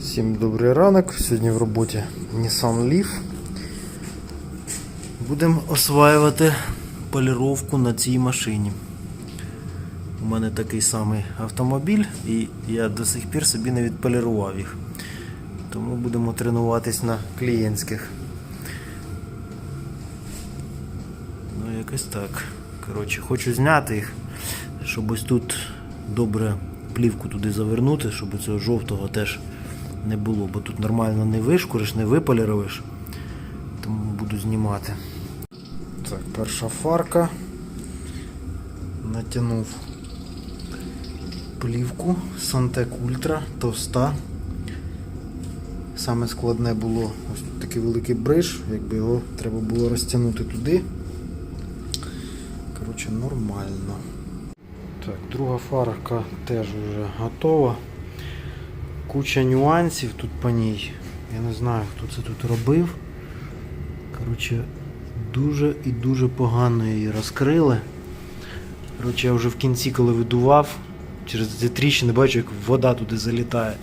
Всім добрий ранок. Сьогодні в роботі Nissan Leaf. Будемо осваювати поліровку на цій машині. У мене такий самий автомобіль, і я до сих пір собі не відполірував їх. Тому будемо тренуватись на клієнтських. Ну, якось так. Коротше, хочу зняти їх, щоб ось тут добре плівку туди завернути, щоб цього жовтого теж не було, бо тут нормально не вишкуриш, не виполіруєш. Тому буду знімати. Так, перша фарка. Натягнув плівку Santec Ultra товста. Саме складне було ось тут такий великий бриж, якби його треба було розтягнути туди. Коротше, нормально. Так, друга фарка теж вже готова. Куча нюансів тут по ній. Я не знаю, хто це тут робив. Коротше, дуже і дуже погано її розкрили. Коротше, я вже в кінці, коли видував, через ці тріщини бачу, як вода туди залітає.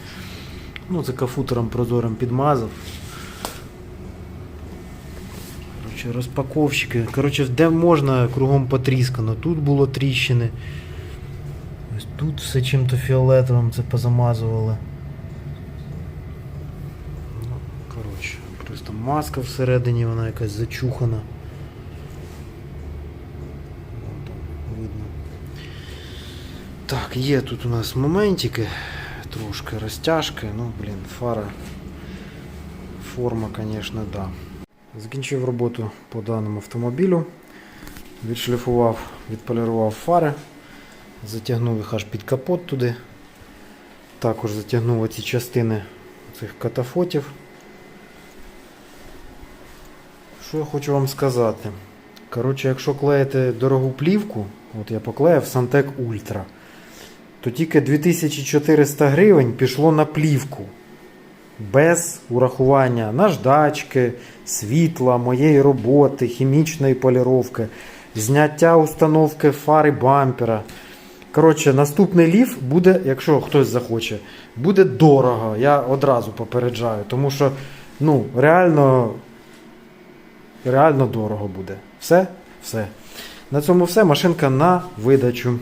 Ну, це кафутером прозорим підмазав. Коротше, розпаковщики. Коротше, де можна, кругом потріскано. Тут було тріщини. Ось тут все чим-то фіолетовим це позамазували. Ну, коротше, просто маска всередині, вона якась зачухана. Видно. Так, є тут у нас моментики, трошки розтяжки, ну, блін, фара. Форма, звісно, да. Закінчив роботу по даному автомобілю. Відшліфував, відполірував фари. Затягнув їх аж під капот туди. Також затягнув оці частини цих катафотів. Що я хочу вам сказати? Коротше, якщо клеїте дорогу плівку, от я поклеїв Santec Ultra, то тільки 2400 гривень пішло на плівку. Без урахування наждачки, світла, моєї роботи, хімічної поліровки, зняття установки фари бампера. Коротше, наступний ліф буде, якщо хтось захоче, буде дорого. Я одразу попереджаю, тому що ну, реально, реально дорого буде. Все? Все. На цьому все. Машинка на видачу.